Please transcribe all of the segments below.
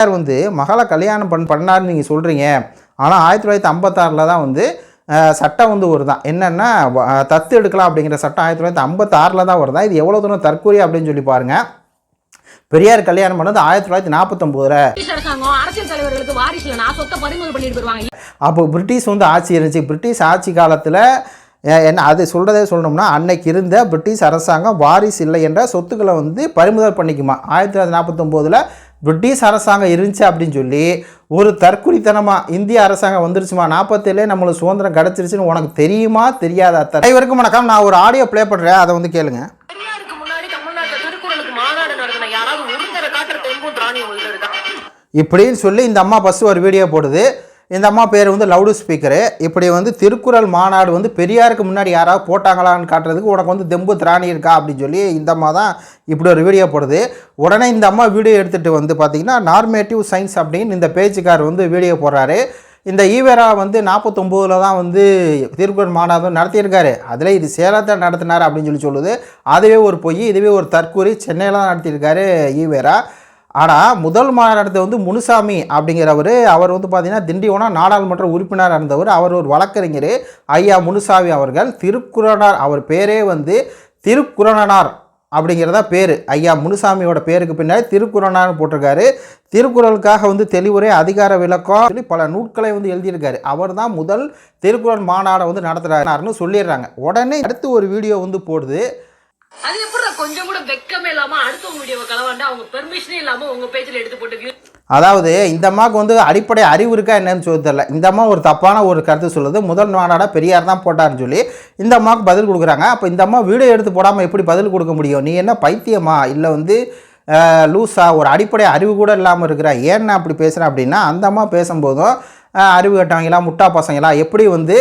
பெரியார் வந்து மகளை கல்யாணம் பண் பண்ணாருன்னு நீங்கள் சொல்கிறீங்க ஆனால் ஆயிரத்தி தொள்ளாயிரத்தி ஐம்பத்தாறில் தான் வந்து சட்டம் வந்து வருதான் என்னென்னா வ- அஹ், தத்து எடுக்கலாம் அப்படிங்கிற சட்டம் ஆயிரத்தி தொள்ளாயிரத்தி ஐம்பத்தாறில் தான் வருதா? இது எவ்வளோ தூரம் தற்கொலை அப்படின்னு சொல்லி பாருங்கள் பெரியார் கல்யாணம் பண்ணது ஆயிரத்தி தொள்ளாயிரத்தி நாற்பத்தொம்போதில். அரசியல் அப்போ பிரிட்டிஷ் வந்து ஆட்சி இருந்துச்சு. பிரிட்டிஷ் ஆட்சி காலத்தில் என்ன அது சொல்கிறதே சொல்லணும்னா அன்னைக்கு இருந்த பிரிட்டிஷ் அரசாங்கம் வாரிசு இல்லை என்ற சொத்துக்களை வந்து பறிமுதல் பண்ணிக்குமா? ஆயிரத்தி தொள்ளாயிரத்தி நாற்பத்தொம்போதில் பிரிட்டிஷ் அரசாங்கம் இருந்துச்சு அப்படின்னு சொல்லி ஒரு தற்குறித்தனமாக இந்திய அரசாங்கம் வந்துருச்சுமா? நாற்பத்தேழே நம்மளுக்கு சுதந்திரம் கிடச்சிருச்சுன்னு உனக்கு தெரியுமா? தெரியாதா அனைவருக்கும் வணக்கம். நான் ஒரு ஆடியோ ப்ளே பண்ணுறேன் அதை வந்து கேளுங்க. இப்படின்னு சொல்லி இந்த அம்மா ஃபஸ்ட்டு ஒரு வீடியோ போடுது. இந்த அம்மா பேர் வந்து லவுடு ஸ்பீக்கரு. இப்படி வந்து திருக்குறள் மாநாடு வந்து பெரியாருக்கு முன்னாடி யாராவது போட்டாங்களான்னு காட்டுறதுக்கு உனக்கு வந்து தெம்பு திராணி இருக்கா அப்படின்னு சொல்லி இந்த அம்மா தான் இப்படி ஒரு வீடியோ போடுது. உடனே இந்த அம்மா வீடியோ எடுத்துகிட்டு வந்து பார்த்திங்கன்னா நார்மேட்டிவ் சயின்ஸ் அப்படின்னு இந்த பேச்சுக்கார் வந்து வீடியோ போடுறாரு. இந்த ஈவேரா வந்து நாற்பத்தொம்போதில் தான் வந்து திருக்குறள் மாநாடு நடத்தியிருக்காரு. அதில் இது சேலத்தில் நடத்தினார் அப்படின்னு சொல்லி சொல்லுது. அதுவே ஒரு பொய் இதுவே ஒரு தற்கூரி சென்னையில் தான் நடத்தியிருக்காரு ஈவேரா. ஆனால் முதல் மாநாட்டத்தை வந்து முனுசாமி அப்படிங்கிறவர். அவர் வந்து பார்த்தீங்கன்னா திண்டிவனம் நாடாளுமன்ற உறுப்பினராக இருந்தவர். அவர் ஒரு வழக்கறிஞர் ஐயா முனுசாமி அவர்கள். திருக்குறனார் அவர் பேரே வந்து திருக்குறனார் அப்படிங்கிறதா பேர். ஐயா முனுசாமியோட பேருக்கு பின்னாடி திருக்குறனார்னு போட்டிருக்காரு. திருக்குறளுக்காக வந்து தெளிவுரை அதிகார விளக்கம் சொல்லி பல நூட்களை வந்து எழுதியிருக்காரு. அவர் தான் முதல் திருக்குறள் மாநாடை வந்து நடத்துகிறாருன்னு சொல்லிடுறாங்க. உடனே அடுத்து ஒரு வீடியோ வந்து போடுது. அது எப்படி கொஞ்சம் கூட வெக்கமே இல்லாம அடுத்தவங்க வீடியோவை அவங்க பெர்மிஷனே இல்லாம உங்க பேஜ்ல எடுத்து போட்டு அதாவது இந்த அம்மாவுக்கு வந்து அடிப்படை அறிவு இருக்கா என்னன்னு சொல்லி தெரியல. இந்த அம்மா ஒரு தப்பான ஒரு கருத்து சொல்லுது. முதல் நாடாடா பெரியார் தான் போட்டார்னு சொல்லி இந்த அம்மாவுக்கு பதில் கொடுக்குறாங்க. அப்போ இந்த அம்மா வீடியோ எடுத்து போடாமல் எப்படி பதில் கொடுக்க முடியும்? நீ என்ன பைத்தியமா? இல்லை வந்து அஹ், ஒரு அடிப்படை அறிவு கூட இல்லாமல் இருக்கிற. ஏன் அப்படி பேசுகிறேன் அப்படின்னா அந்த அம்மா பேசும்போதும் அறிவு கட்டவங்களா முட்டா பசங்களா எப்படி வந்து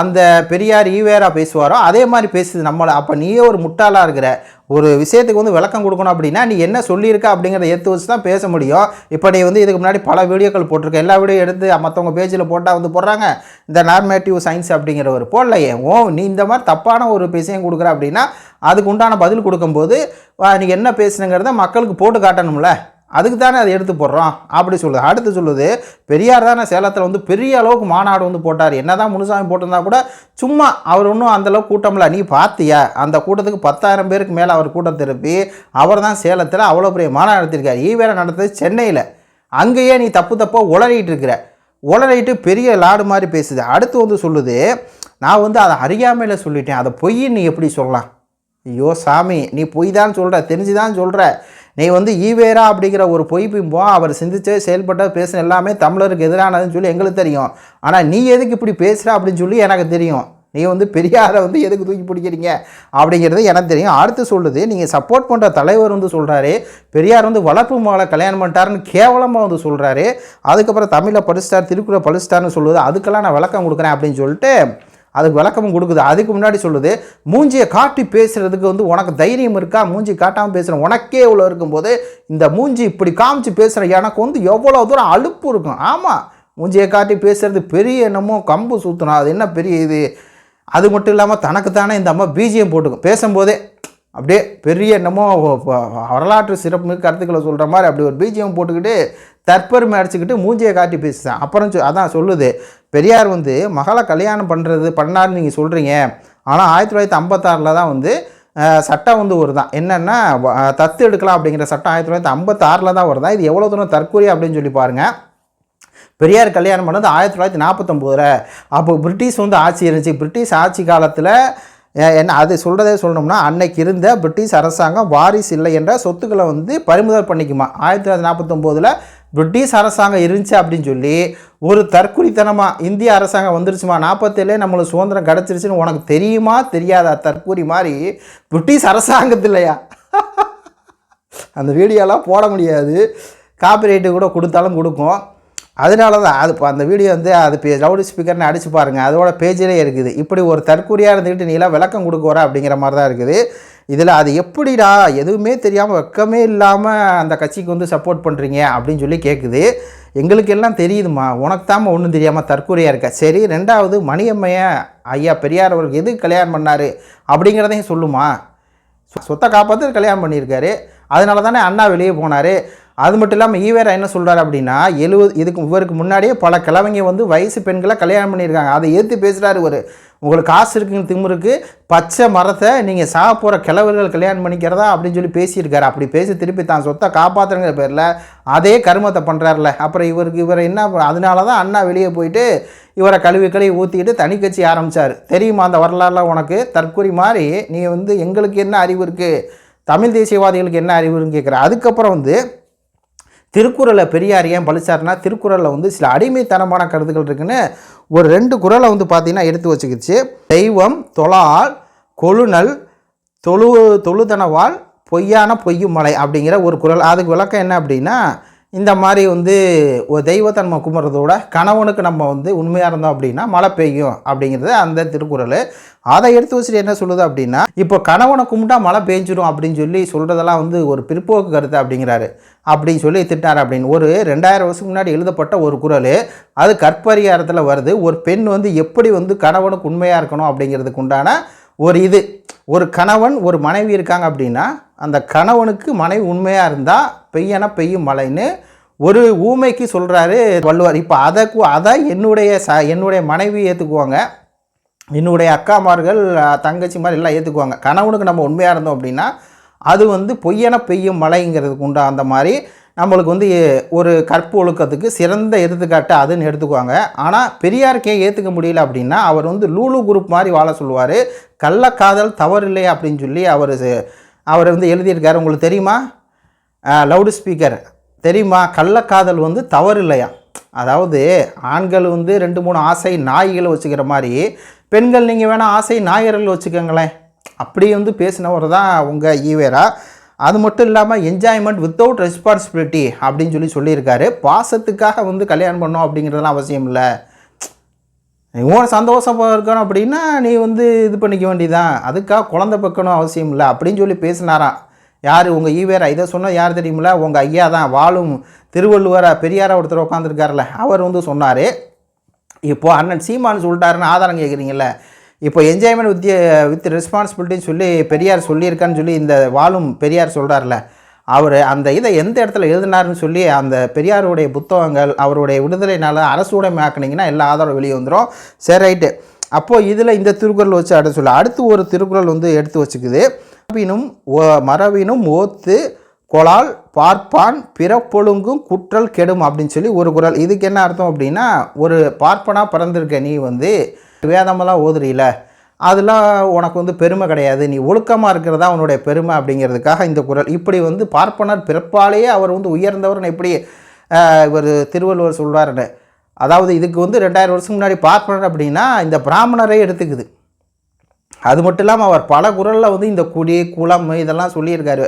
அந்த பெரியார் ஈவேரா பேசுவாரோ அதே மாதிரி பேசுது நம்மளை. அப்போ நீயே ஒரு முட்டாளாக இருக்கிற ஒரு விஷயத்துக்கு வந்து விளக்கம் கொடுக்கணும் அப்படின்னா நீ என்ன சொல்லியிருக்க அப்படிங்கிறத எடுத்து வச்சு தான் பேச முடியும். இப்போ நீ வந்து இதுக்கு முன்னாடி பல வீடியோக்கள் போட்டிருக்க. எல்லா வீடியோ எடுத்து மற்றவங்க பேஜில் போட்டால் வந்து போடுறாங்க இந்த நார்மேட்டிவ் சயின்ஸ் அப்படிங்கிற ஒரு போடலையே. ஓ நீ இந்த மாதிரி தப்பான ஒரு விஷயம் கொடுக்குற அப்படின்னா அதுக்கு உண்டான பதில் கொடுக்கும்போது வா, நீ என்ன பேசுனுங்கிறத மக்களுக்கு போட்டு காட்டணும்ல. அதுக்கு தானே அதை எடுத்து போடுறோம்? அப்படி சொல்லுது. அடுத்து சொல்லுது பெரியார் தானே சேலத்தில் வந்து பெரிய அளவுக்கு மாநாடு வந்து போட்டார். என்ன தான் முனுசாமி போட்டிருந்தா கூட சும்மா அவர் ஒன்றும் அந்தளவுக்கு கூட்டம்ல நீ பார்த்தியா அந்த கூட்டத்துக்கு பத்தாயிரம் பேருக்கு மேலே அவர் கூட்டம் திருப்பி அவர் தான் சேலத்தில் அவ்வளோ பெரிய மாநாடு நடத்திருக்காரு ஈவேரை நடந்தது சென்னையில். அங்கேயே நீ தப்பு தப்பாக உளறிட்டு இருக்கிற. உளறிட்டு பெரிய லாடு மாதிரி பேசுது. அடுத்து வந்து சொல்லுது நான் வந்து அதை அறியாமையில் சொல்லிட்டேன். அதை பொய்ன்னு நீ எப்படி சொல்லலாம்? ஐயோ சாமி நீ பொய் தான் சொல்கிற தெரிஞ்சு தான் சொல்கிற நீ வந்து ஈவேரா அப்படிங்கிற ஒரு பொய் பிம்பம் அவர் சிந்திச்சு செயல்பட்ட பேசின எல்லாமே தமிழருக்கு எதிரானதுன்னு சொல்லி எங்களுக்கு தெரியும். ஆனால் நீ எதுக்கு இப்படி பேசுகிற அப்படின்னு சொல்லி எனக்கு தெரியும். நீ வந்து பெரியாரை வந்து எதுக்கு தூக்கி பிடிக்கிறீங்க அப்படிங்கிறது எனக்கு தெரியும். அடுத்து சொல்லுது நீங்கள் சப்போர்ட் பண்ணுற தலைவர் வந்து சொல்கிறாரு பெரியார் வந்து வளர்ப்பு மகளை கல்யாணம் பண்ணிட்டாருன்னு கேவலமாக வந்து சொல்கிறாரு அதுக்கப்புறம் தமிழில் படிச்சிட்டார் திருக்குறள் படிச்சிட்டார்னு சொல்லுது. அதுக்கெல்லாம் நான் விளக்கம் கொடுக்குறேன் அப்படின்னு சொல்லிட்டு அதுக்கு விளக்கமும் கொடுக்குது. அதுக்கு முன்னாடி சொல்லுது மூஞ்சியை காட்டி பேசுகிறதுக்கு வந்து உனக்கு தைரியம் இருக்கா? மூஞ்சி காட்டாமல் பேசுகிற உனக்கே இவ்வளோ இருக்கும்போது இந்த மூஞ்சி இப்படி காமிச்சு பேசுகிற எனக்கு வந்து எவ்வளோ தூரம் அலுப்பு இருக்கும். ஆமாம் மூஞ்சியை காட்டி பேசுகிறது பெரிய என்னமோ கம்பு சுற்றணும் அது என்ன பெரிய இது? அது மட்டும் இல்லாமல் தனக்குத்தானே இந்த அம்மா பீஜியம் போட்டுக்கும். பேசும்போதே அப்படியே பெரிய என்னமோ வரலாற்று சிறப்பு கருத்துக்களை சொல்கிற மாதிரி அப்படி ஒரு பிஜிஎம் போட்டுக்கிட்டு தற்பெருமை அடிச்சுக்கிட்டு மூஞ்சியை காட்டி பேசுதான் அப்புறம் சொ- அதான் சொல்லுது. பெரியார் வந்து மகளை கல்யாணம் பண்ணுறது பண்ணாருன்னு நீங்கள் சொல்கிறீங்க ஆனால் ஆயிரத்தி தொள்ளாயிரத்தி ஐம்பத்தாறில் தான் வந்து சட்டம் வந்து ஒரு தான் என்னென்னா தத்து எடுக்கலாம் அப்படிங்கிற சட்டம் ஆயிரத்தி தொள்ளாயிரத்தி ஐம்பத்தாறில் தான் வருதான். இது எவ்வளோ தூரம் தற்கொலை அப்படின்னு சொல்லி பாருங்கள் பெரியார் கல்யாணம் பண்ணது ஆயிரத்தி தொள்ளாயிரத்தி நாற்பத்தொம்போதில் அப்போ பிரிட்டிஷ் வந்து ஆட்சி இருந்துச்சு. பிரிட்டிஷ் ஆட்சி காலத்தில் என்ன அது சொல்கிறதே சொல்லணும்னா அன்னைக்கு இருந்த பிரிட்டிஷ் அரசாங்கம் வாரிசு இல்லை என்ற சொத்துக்களை வந்து பறிமுதல் பண்ணிக்குமா? ஆயிரத்தி தொள்ளாயிரத்தி நாற்பத்தொம்போதில் பிரிட்டிஷ் அரசாங்கம் இருந்துச்சு அப்படின்னு சொல்லி ஒரு தற்குறித்தனமாக இந்திய அரசாங்கம் வந்துருச்சுமா? நாற்பத்தேழே நம்மளுக்கு சுதந்திரம் கிடச்சிருச்சுன்னு உனக்கு தெரியுமா? தெரியாதா தற்கூரி மாதிரி பிரிட்டிஷ் அரசாங்கத்தில்லையா அந்த வீடியோலாம் போட முடியாது. காப்பிரைட்டு கூட கொடுத்தாலும் கொடுக்கும். அதனால தான் அது இப்போ அந்த வீடியோ வந்து அது பே லவுட் ஸ்பீக்கர்னு அடிச்சு பாருங்கள் அதோட பேஜிலே இருக்குது. இப்படி ஒரு தற்கூரியாக இருந்துக்கிட்டு நீலாம் விளக்கம் கொடுக்க வர அப்படிங்கிற மாதிரி தான் இருக்குது. இதில் அது எப்படிடா? எதுவுமே தெரியாமல் வெக்கமே இல்லாமல் அந்த கட்சிக்கு வந்து சப்போர்ட் பண்ணுறீங்க அப்படின்னு சொல்லி கேட்குது எங்களுக்கு எல்லாம் தெரியுதுமா உனக்கு தாம ஒன்றும் தெரியாமல் தற்கூரியாக இருக்க. சரி ரெண்டாவது மணியம்மைய ஐயா பெரியார் அவருக்கு எது கல்யாணம் பண்ணார் அப்படிங்கிறதையும் சொல்லுமா? சொத்தை காப்பாற்று கல்யாணம் பண்ணியிருக்காரு. அதனால தானே அண்ணா வெளியே போனார். அது மட்டும் இல்லாமல் ஈவேரா என்ன சொல்கிறார் அப்படின்னா எழுபது இதுக்கு இவருக்கு முன்னாடியே பல கிழவங்க வந்து வயசு பெண்களை கல்யாணம் பண்ணியிருக்காங்க. அதை ஏற்று பேசுகிறாரு ஒரு உங்களுக்கு காசு இருக்குன்னு திமுருக்கு பச்சை மரத்தை நீங்கள் சாப்பிட்ற கிழவர்கள் கல்யாணம் பண்ணிக்கிறதா அப்படின்னு சொல்லி பேசியிருக்காரு. அப்படி பேசி திருப்பி தான் சொத்தை காப்பாற்றுங்கிற பேரில் அதே கருமத்தை பண்ணுறாருல அப்புறம் இவருக்கு இவர் என்ன அதனால தான் அண்ணா வெளியே போயிட்டு இவரை கழுவி கழுவி ஊற்றிக்கிட்டு தனி கட்சி ஆரம்பித்தார் தெரியுமா அந்த வரலாறுலாம் உனக்கு? தற்கொலை மாதிரி நீ வந்து எங்களுக்கு என்ன அறிவு இருக்குது தமிழ் தேசியவாதிகளுக்கு என்ன அறிவுன்னு கேட்குற அதுக்கப்புறம் வந்து திருக்குறளை பெரியார் ஏன் பழிச்சார்னா திருக்குறளில் வந்து சில அடிமைத்தனமான கருத்துக்கள் இருக்குன்னு ஒரு ரெண்டு குறளை வந்து பார்த்தீங்கன்னா எடுத்து வச்சுக்கிச்சு. தெய்வம் தொழால் கொழுநல் தொழு தொழுதனவால் பொய்யான பொய்யும் மலை அப்படிங்கிற ஒரு குறள். அதுக்கு விளக்கம் என்ன அப்படின்னா இந்த மாதிரி வந்து ஒரு தெய்வத்தை நம்ம கும்பிட்றதோட கணவனுக்கு நம்ம வந்து உண்மையாக இருந்தோம் அப்படின்னா மழை பெய்யும் அப்படிங்கிறது அந்த திருக்குறள். அதை எடுத்து வச்சுட்டு என்ன சொல்லுது அப்படின்னா இப்போ கணவனை கும்பிட்டா மழை பெஞ்சிடும் அப்படின்னு சொல்லி சொல்கிறதெல்லாம் வந்து ஒரு பிற்போக்கு கருத்து அப்படிங்கிறாரு. அப்படின்னு சொல்லி திட்டார் அப்படின்னு. ஒரு ரெண்டாயிரம் வருஷத்துக்கு முன்னாடி எழுதப்பட்ட ஒரு குறள் அது கற்பரிகாரத்தில் வருது. ஒரு பெண் வந்து எப்படி வந்து கணவனுக்கு உண்மையாக இருக்கணும் அப்படிங்கிறதுக்கு உண்டான ஒரு இது. ஒரு கணவன் ஒரு மனைவி இருக்காங்க அப்படின்னா அந்த கணவனுக்கு மனைவி உண்மையாக இருந்தால் பெய்யனா பெய்யும் மழைன்னு ஒரு ஊமைக்கு சொல்கிறாரு வள்ளுவர். இப்போ அதை அதை என்னுடைய ச என்னுடைய மனைவி ஏற்றுக்குவாங்க என்னுடைய அக்காமார்கள் அஹ், தங்கச்சி மாதிரி எல்லாம் ஏற்றுக்குவாங்க கணவனுக்கு நம்ம உண்மையாக இருந்தோம் அப்படின்னா அது வந்து பொய்யன பெய்யும் மழைங்கிறதுக்கு உண்டா அந்த மாதிரி நம்மளுக்கு வந்து ஒரு கற்பு ஒழுக்கத்துக்கு சிறந்த எடுத்துக்காட்டு அதுன்னு எடுத்துக்குவாங்க. ஆனால் பெரியாருக்கே ஏற்றுக்க முடியல அப்படின்னா அவர் வந்து லூலு குரூப் மாதிரி வாழ சொல்லுவார். கள்ளக்காதல் தவறில்லை அப்படின்னு சொல்லி அவர் அவர் வந்து எழுதியிருக்காரு. உங்களுக்கு தெரியுமா? லவுடு ஸ்பீக்கர் தெரியுமா? கள்ளக்காதல் வந்து தவறு இல்லையா அதாவது ஆண்கள் வந்து ரெண்டு மூணு ஆசை நாய்களை வச்சுக்கிற மாதிரி பெண்கள் நீங்கள் வேணால் ஆசை நாயர்கள் வச்சுக்கோங்களேன். அப்படி வந்து பேசினவர் தான் உங்கள் ஈவேரா. அது மட்டும் இல்லாமல் என்ஜாய்மெண்ட் வித்தவுட் ரெஸ்பான்சிபிலிட்டி அப்படின்னு சொல்லி சொல்லியிருக்காரு. பாசத்துக்காக வந்து கல்யாணம் பண்ணோம் அப்படிங்கிறதுலாம் அவசியம் இல்லை. நீ உன் சந்தோஷமா இருக்கணும் அப்படின்னா நீ வந்து இது பண்ணிக்க வேண்டியதான் அதுக்காக குழந்தை பக்கணும் அவசியம் இல்லை அப்படின்னு சொல்லி பேசினாராம். யார்? உங்கள் ஈவேரா. இதை சொன்னால் யார் தெரியுமில்ல? உங்கள் ஐயா தான் வாழும் திருவள்ளுவரா பெரியாரா ஒருத்தர் உட்காந்துருக்காருல்ல அவர் வந்து சொன்னார் இப்போது அண்ணன் சீமான்னு சொல்லிட்டாருன்னு ஆதாரம் கேட்குறீங்களே இப்போ என்ஜாய்மெண்ட் வித் வித் ரெஸ்பான்சிபிலிட்டின்னு சொல்லி பெரியார் சொல்லியிருக்கான்னு சொல்லி இந்த வாழும் பெரியார் சொல்கிறார்ல அவர் அந்த இதை எந்த இடத்துல எழுதினாருன்னு சொல்லி அந்த பெரியாருடைய புத்தகங்கள் அவருடைய விடுதலைனால அரசு உடைமையாக்குனீங்கன்னா எல்லா ஆதாரம் வெளியே வந்துடும் சரி ரைட்டு. அப்போது இதில் இந்த திருக்குறள் வச்சு அடுத்து சொல்ல. அடுத்து ஒரு திருக்குறள் வந்து எடுத்து வச்சுக்குது. மரபினும் ஓ- மரபினும் ஓத்து கொளால் பார்ப்பான் பிறப்பொழுங்கும் குற்றல் கெடும் அப்படின்னு சொல்லி ஒரு குறள். இதுக்கு என்ன அர்த்தம் அப்படின்னா ஒரு பார்ப்பனாக பிறந்திருக்க நீ வந்து வேதமெல்லாம் ஓதுறீல அதெல்லாம் உனக்கு வந்து பெருமை கிடையாது. நீ ஒழுக்கமாக இருக்கிறதா அவனுடைய பெருமை அப்படிங்கிறதுக்காக இந்த குறள் இப்படி வந்து பார்ப்பனர் பிறப்பாலேயே அவர் வந்து உயர்ந்தவர்னு எப்படி இவர் திருவள்ளுவர் சொல்கிறாருன்னு அதாவது இதுக்கு வந்து ரெண்டாயிரம் வருஷம் முன்னாடி பார்ப்பனர் அப்படின்னா இந்த பிராமணரே எடுத்துக்குது. அது மட்டும் இல்லாமல் அவர் பல குரலில் வந்து இந்த குடி குளம் இதெல்லாம் சொல்லியிருக்காரு.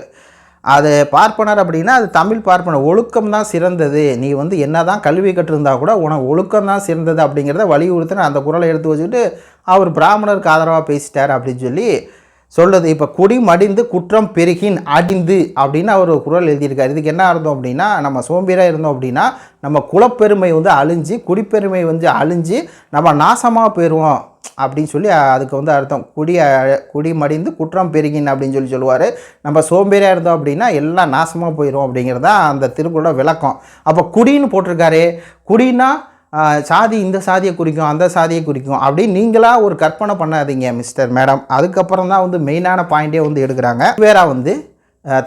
அது பார்ப்பனர் அப்படின்னா அது தமிழ் பார்ப்பனர். ஒழுக்கம் தான் சிறந்தது. நீ வந்து என்ன தான் கல்வி கற்றிருந்தா கூட உனக்கு ஒழுக்கம் தான் சிறந்தது அப்படிங்கிறத வலியுறுத்தின அந்த குரலை எடுத்து வச்சுக்கிட்டு அவர் பிராமணருக்கு ஆதரவாக பேசிட்டார் அப்படின்னு சொல்லி சொல்லுது இப்போ குடி மடிந்து குற்றம் பெருகின் அடிந்து அப்படின்னு அவர் குரல் எழுதியிருக்காரு. இதுக்கு என்ன அர்த்தம் அப்படின்னா நம்ம சோம்பேறாக இருந்தோம் அப்படின்னா நம்ம குலப்பெருமை வந்து அழிஞ்சு குடிப்பெருமை வந்து அழிஞ்சு நம்ம நாசமாக போயிடுவோம் அப்படின்னு சொல்லி அதுக்கு வந்து அர்த்தம். குடி குடி மடிந்து குற்றம் பெருகின் அப்படின்னு சொல்லி சொல்லுவார். நம்ம சோம்பேறியாக இருந்தோம் அப்படின்னா எல்லாம் நாசமாக போயிடும் அப்படிங்கிறது தான் அந்த திருக்குறளோட விளக்கம். அப்போ குடின்னு போட்டிருக்காரு குடினா சாதி இந்த சாதியை குறிக்கும் அந்த சாதியை குறிக்கும் அப்படின்னு நீங்களாக ஒரு கற்பனை பண்ணாதீங்க மிஸ்டர் மேடம். அதுக்கப்புறம் தான் வந்து மெயினான பாயிண்டே வந்து எடுக்கிறாங்க. வேற வந்து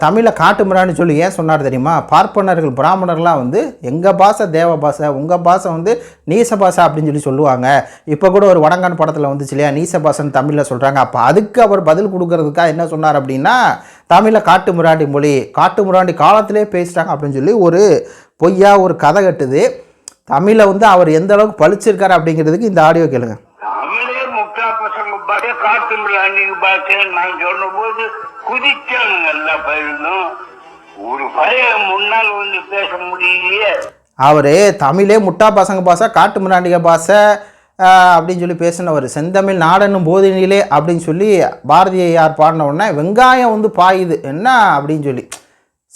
தமிழை காட்டுமிரான்னு சொல்லி ஏன் சொன்னார் தெரியுமா? பார்ப்பனர்கள் பிராமணர்லாம் வந்து எங்கள் பாஷை தேவ பாஷை உங்கள் பாஷை வந்து நீச பாஷை அப்படின்னு சொல்லி சொல்லுவாங்க. இப்போ கூட ஒரு வடங்கான் படத்தில் வந்துச்சு இல்லையா? நீச பாஷைன்னு தமிழில் சொல்கிறாங்க அப்போ அதுக்கு அவர் பதில் கொடுக்கறதுக்காக என்ன சொன்னார் அப்படின்னா தமிழை காட்டு முராண்டி மொழி காட்டு முராண்டி காலத்திலே பேசிட்டாங்க அப்படின்னு சொல்லி ஒரு பொய்யா ஒரு கதை கட்டுது. தமிழை வந்து அவர் எந்த அளவுக்கு பழிச்சிருக்காரு அப்படிங்கிறதுக்கு இந்த ஆடியோ கேளுங்க. தமிழே முக்கா பசங்க பாட்டு நான் சொன்ன போது நான் சொன்னபோது குதிச்சாங்க எல்லா பயிலும் ஒரு பையன் முன்னால் வந்து பேச முடியலையே. அவர் தமிழே முட்டா பசங்க பாசா காட்டு மிராண்டிக பாசை அப்படின்னு சொல்லி பேசினவர். செந்தமிழ் நாடனும் போதினிலே அப்படின்னு சொல்லி பாரதியார் பாடின உடனே வெங்காயம் வந்து பாயுது. என்ன அப்படின்னு சொல்லி.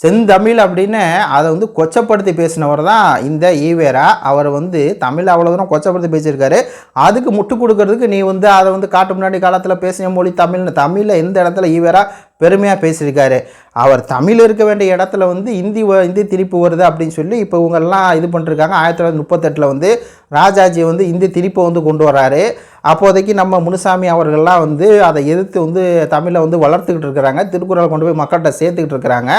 செந்தமிழ் அப்படின்னு அதை வந்து கொச்சப்படுத்தி பேசினவர் தான் இந்த ஈவேரா. அவர் வந்து தமிழ் அவ்வளோ தூரம் கொச்சப்படுத்தி பேசியிருக்காரு. அதுக்கு முட்டு கொடுக்கறதுக்கு நீ வந்து அதை வந்து காட்டு முன்னாடி காலத்தில் பேசின மொழி தமிழ்னு. தமிழில் எந்த இடத்துல ஈவேரா பெருமையாக பேசியிருக்காரு? அவர் தமிழ் இருக்க வேண்டிய இடத்துல வந்து இந்தி வ- இந்தி திருப்பி வருது அப்படின்னு சொல்லி இப்போ இவங்கெல்லாம் இது பண்ணிருக்காங்க. ஆயிரத்தி தொள்ளாயிரத்தி முப்பத்தெட்டில் வந்து ராஜாஜி வந்து இந்தி திருப்பி வந்து கொண்டு வராரு. அப்போதைக்கு நம்ம முனுசாமி அவர்கள்லாம் வந்து அதை எதிர்த்து வந்து தமிழை வந்து வளர்த்துக்கிட்டு இருக்கிறாங்க. திருக்குறள் கொண்டு போய் மக்கள்கிட்ட சேர்த்துக்கிட்டு இருக்கிறாங்க.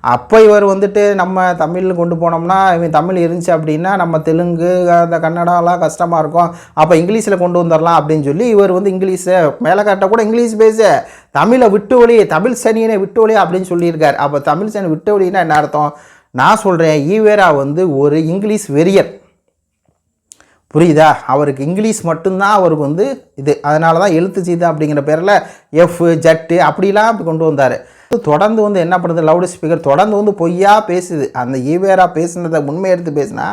அப்போ இவர் வந்துட்டு நம்ம தமிழ் கொண்டு போனோம்னா இவன் தமிழ் இருந்துச்சு அப்படின்னா நம்ம தெலுங்கு அந்த கன்னடாலாம் கஷ்டமாக இருக்கும். அப்போ இங்கிலீஷில் கொண்டு வந்துடலாம் அப்படின்னு சொல்லி இவர் வந்து இங்கிலீஷை மேலே காட்ட கூட இங்கிலீஷ் பேச. தமிழை விட்டு ஒளி தமிழ் சனியனை விட்டு ஒளி அப்படின்னு சொல்லி சொல்லியிருக்கார். அப்போ தமிழ் சனி விட்டு என்ன அர்த்தம்? நான் சொல்கிறேன் ஈவேரா வந்து ஒரு இங்கிலீஷ் வெறியர். புரியுதா? அவருக்கு இங்கிலீஷ் மட்டும்தான் அவருக்கு வந்து இது. அதனால தான் எழுத்து சீதா அப்படிங்கிற பேரில் எஃப் ஜட்டு அப்படிலாம் கொண்டு வந்தார். தொடர்ந்து வந்து என்ன பண்ணுது? லவுட் ஸ்பீக்கர் தொடர்ந்து வந்து பொய்யா பேசுது. அந்த ஈவேரா பேசுனதை உண்மை எடுத்து பேசினா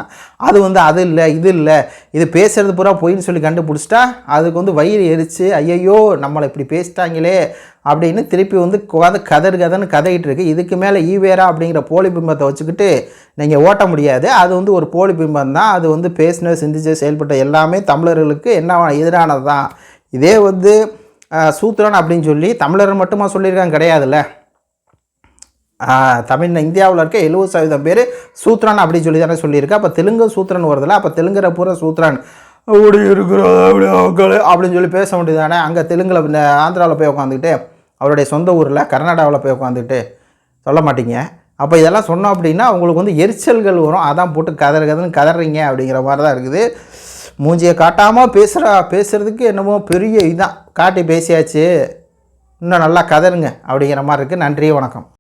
அது வந்து அது இல்லை இது இல்லை. இது பேசுறது பூரா பொய்ன்னு சொல்லி கண்டுபிடிச்சிட்டா அதுக்கு வந்து வயிறு எரிச்சு ஐயையோ நம்மளை இப்படி பேசிட்டாங்களே அப்படின்னு திருப்பி வந்து உட்காந்து கதறு கதன்னு கதையிட்டு இருக்கு. இதுக்கு மேலே ஈவேரா அப்படிங்கிற போலி பிம்பத்தை வச்சுக்கிட்டு நீங்கள் ஓட்ட முடியாது. அது வந்து ஒரு போலி பிம்பம் தான். அது வந்து பேசின சிந்திச்சு செயல்பட்ட எல்லாமே தமிழர்களுக்கு என்ன எதிரானது தான் இதே வந்து சூத்திரன் அப்படின்னு சொல்லி தமிழர் மட்டுமா சொல்லியிருக்காங்க கிடையாதுல்ல? தமிழ் இந்தியாவில் இருக்க எழுபது சதவீதம் பேர் சூத்ரான் அப்படின்னு சொல்லி தானே சொல்லியிருக்கு. அப்போ தெலுங்கு சூத்ரன் வருதுல்ல அப்போ தெலுங்குற பூரா சூத்ரான். அப்படி இருக்கிறோம் அப்படி மக்கள் அப்படின்னு சொல்லி பேச வேண்டியது தானே அங்கே தெலுங்கில் ஆந்திராவில் போய் உட்காந்துக்கிட்டு அவருடைய சொந்த ஊரில் கர்நாடகாவில் போய் உட்காந்துக்கிட்டு சொல்ல மாட்டீங்க. அப்போ இதெல்லாம் சொன்னோம் அப்படின்னா உங்களுக்கு வந்து எரிச்சல்கள் வரும். அதான் போட்டு கதற கதன்னு கதறீங்க அப்படிங்கிற மாதிரி தான் இருக்குது. மூஞ்சியை காட்டாமல் பேசுகிறா பேசுகிறதுக்கு என்னமோ பெரிய இதான். காட்டி பேசியாச்சு. இன்னும் நல்லா கதறுங்க அப்படிங்கிற மாதிரி இருக்குது நன்றி வணக்கம்.